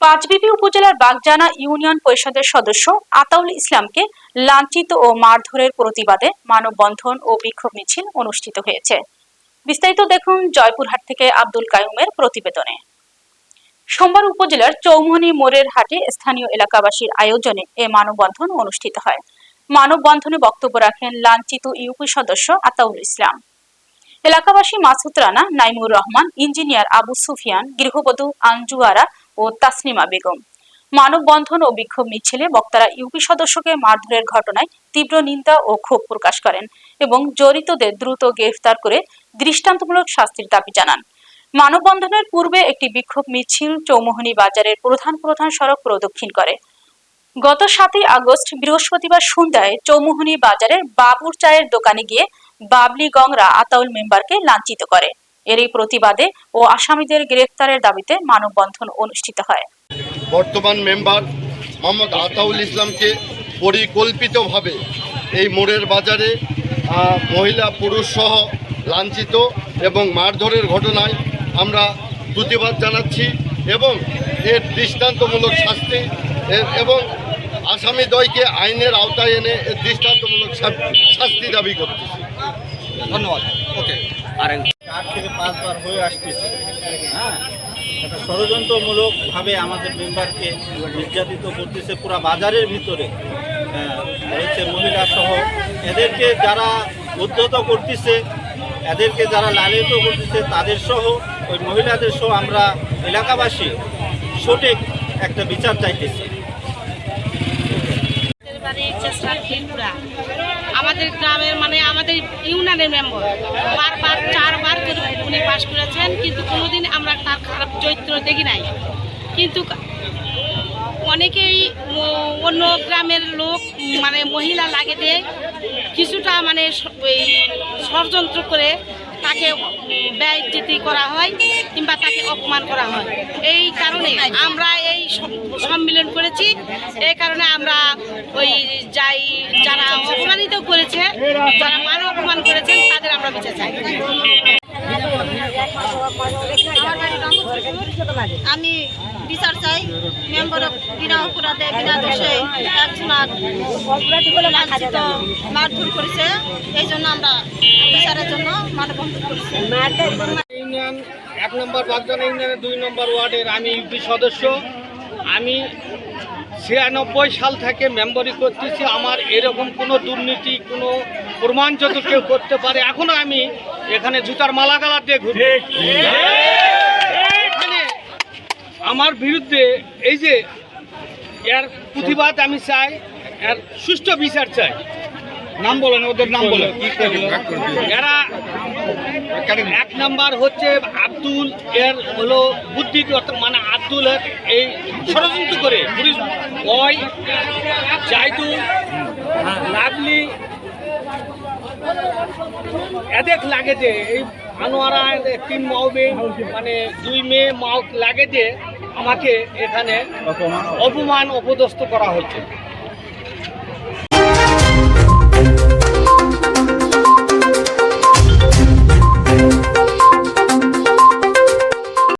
পাঁচবিবি উপজেলার বাগজানা ইউনিয়ন পরিষদের সদস্য আতাউল ইসলামকে লাঞ্ছিত ও মারধরের প্রতিবাদে মানববন্ধন ও বিক্ষোভ মিছিল অনুষ্ঠিত হয়েছে। বিস্তারিত দেখুন জয়পুরহাট থেকে আব্দুল কায়ুমের প্রতিবেদনে। সোমবার উপজেলার চৌমুহনী মোড়ের হাটে স্থানীয় এলাকাবাসীর আয়োজনে এ মানববন্ধন অনুষ্ঠিত হয়। মানববন্ধনে বক্তব্য রাখেন লাঞ্ছিত ইউপি সদস্য আতাউল ইসলাম। এলাকাবাসী মাসুদ রানা, নাইমুর রহমান, ইঞ্জিনিয়ার আবু সুফিয়ান, গৃহবধূ আঞ্জুয়ারা ও তাসনিমা বেগম। মানববন্ধন ও বিক্ষোভ মিছিলে বক্তারা ইউপি সদস্যকে মারধরের ঘটনায় তীব্র নিন্দা ও ক্ষোভ প্রকাশ করেন এবং জড়িতদের দ্রুত গ্রেফতার করে দৃষ্টান্তমূলক শাস্তির দাবি জানান। মানববন্ধনের পূর্বে একটি বিক্ষোভ মিছিল চৌমোহনী বাজারের প্রধান প্রধান সড়ক প্রদক্ষিণ করে। গত সাতই আগস্ট বৃহস্পতিবার সন্ধ্যায় চৌমুহনী বাজারের বাবুর চায়ের দোকানে গিয়ে বাবলি গংরা আতাউল মেম্বারকে লাঞ্ছিত করে। এরই প্রতিবাদে ও আসামিদের গ্রেফতারের দাবিতে মানববন্ধন অনুষ্ঠিত হয়। বর্তমান মেম্বার মোহাম্মদ আতাউল ইসলামকে পরিকল্পিতভাবে এই মোড়ের বাজারে মহিলা পুরুষ সহ লাঞ্ছিত এবং মারধরের ঘটনায় আমরা প্রতিবাদ জানাচ্ছি এবং এর দৃষ্টান্তমূলক শাস্তি এবং আসামি দয়কে আইনের আওতায় এনে এর দৃষ্টান্তমূলক শাস্তি দাবি করতেছি। ধন্যবাদ। ওকে। আর চার থেকে পাঁচবার হয়ে আসতেছে। হ্যাঁ? একটা ষড়যন্ত্রমূলকভাবে আমাদের মেম্বারকে নির্যাতিত করতেছে পুরো বাজারের ভিতরে। হ্যাঁ, রয়েছে মহিলা সহ এদেরকে যারা উদ্ধত করতেছে এদেরকে যারা লালিত করতেছে তাদের সহ ওই মহিলাদের সহ আমরা এলাকাবাসী সঠিক একটা বিচার চাইতেছি। চেষ্টা আমাদের গ্রামের মানে আমাদের ইউনিয়নের মেম্বার। বারবার চারবার উনি পাশ করেছেন, কিন্তু কোনোদিন আমরা তার খারাপ চরিত্র দেখি নাই। কিন্তু অনেকেই অন্য গ্রামের লোক মানে মহিলা লাগে দিয়ে কিছুটা মানে এই ষড়যন্ত্র করে তাকে ব্যয়চিতি করা হয় কিংবা তাকে অপমান করা হয়। এই কারণে আমরা সম্মিলন করেছি। এই কারণে আমরা ওই যাই যারা অপমানিত করেছে যারা মান অপমান করেছেন তাদের আমরা বিচার চাই। আমি বিচার চাই মেম্বার বিনা অপরাধে বিনা দোষে লাঞ্ছিত মারধর করেছে। এই জন্য আমরা বিচারের জন্য মানববন্ধন করেছি। ইউনিয়ন এক নম্বর বাগদানা ইউনিয়নের দুই নম্বর ওয়ার্ডের আমি ইউপি সদস্য। আমি ছিয়ানব্বই সাল থেকে মেম্বারি করতেছি। আমার এরকম কোনো দুর্নীতি কোনো প্রমাণ যদি কেউ করতে পারে এখনও আমি এখানে জুতার মালা গালা দিয়ে ঘুরি এখানে আমার বিরুদ্ধে এই যে এর প্রতিবাদ আমি চাই এর সুষ্ঠু বিচার চাই। নাম বলেন ওদের নাম বলেন। এরা এক নাম্বার হচ্ছে আব্দুল এর হলো বুদ্ধি মানে এই ষড়যন্ত্র করে পুলিশ ওই জাইদুল লাভলি এদের লাগে যে এই আনোয়ারা তিন মাউবে মানে দুই মেয়ে মাও লাগে যে আমাকে এখানে অপমান অপদস্থ করা হচ্ছে।